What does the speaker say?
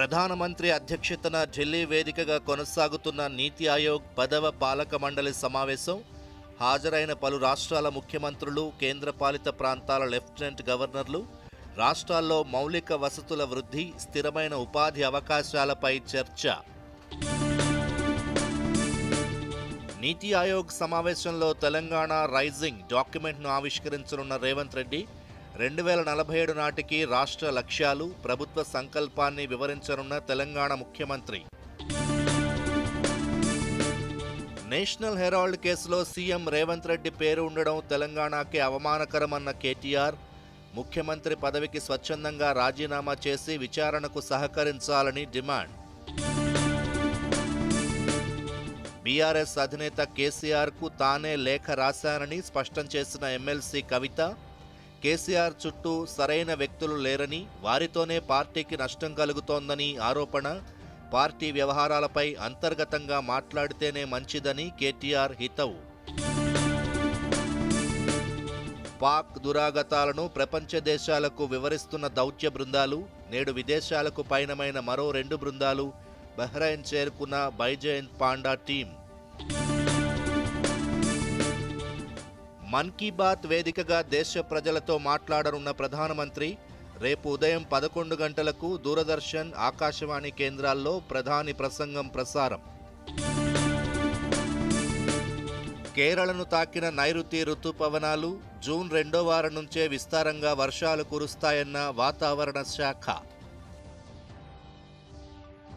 ప్రధానమంత్రి అధ్యక్షతన ఢిల్లీ వేదికగా కొనసాగుతున్న నీతి ఆయోగ్ పదవ పాలక మండలి సమావేశం. హాజరైన పలు రాష్ట్రాల ముఖ్యమంత్రులు కేంద్రపాలిత ప్రాంతాల లెఫ్టినెంట్ గవర్నర్లు రాష్ట్రాల్లో మౌలిక వసతుల వృద్ధి స్థిరమైన ఉపాధి అవకాశాలపై చర్చ. నీతి ఆయోగ్ సమావేశంలో తెలంగాణ రైజింగ్ డాక్యుమెంట్ను ఆవిష్కరించనున్న రేవంత్ రెడ్డి రెండు వేల నలభై ఏడు నాటికి రాష్ట్ర లక్ష్యాలు ప్రభుత్వ సంకల్పాన్ని వివరించనున్న తెలంగాణ ముఖ్యమంత్రి. నేషనల్ హెరాల్డ్ కేసులో సీఎం రేవంత్ రెడ్డి పేరు ఉండడం తెలంగాణకి అవమానకరమన్న కేటీఆర్ ముఖ్యమంత్రి పదవికి స్వచ్ఛందంగా రాజీనామా చేసి విచారణకు సహకరించాలని డిమాండ్. బీఆర్ఎస్ అధినేత కేసీఆర్కు తానే లేఖ రాశానని స్పష్టం చేసిన ఎమ్మెల్సీ కవిత కేసీఆర్ చుట్టూ సరైన వ్యక్తులు లేరని వారితోనే పార్టీకి నష్టం కలుగుతోందని ఆరోపణ పార్టీ వ్యవహారాలపై అంతర్గతంగా మాట్లాడితేనే మంచిదని కేటీఆర్ హితవు. పాక్ దురాగతాలను ప్రపంచ దేశాలకు వివరిస్తున్న దౌత్య బృందాలు నేడు విదేశాలకు పయనమైన మరో రెండు బృందాలు బహ్రైన్ చేరుకున్న బైజయంత్ పాండా టీం. మన్ కీ బాత్ వేదికగా దేశ ప్రజలతో మాట్లాడనున్న ప్రధానమంత్రి రేపు ఉదయం పదకొండు గంటలకు దూరదర్శన్ ఆకాశవాణి కేంద్రాల్లో ప్రధాని ప్రసంగం ప్రసారం. కేరళను తాకిన నైరుతి రుతుపవనాలు జూన్ రెండో వారం నుంచే విస్తారంగా వర్షాలు కురుస్తాయన్న వాతావరణ శాఖ.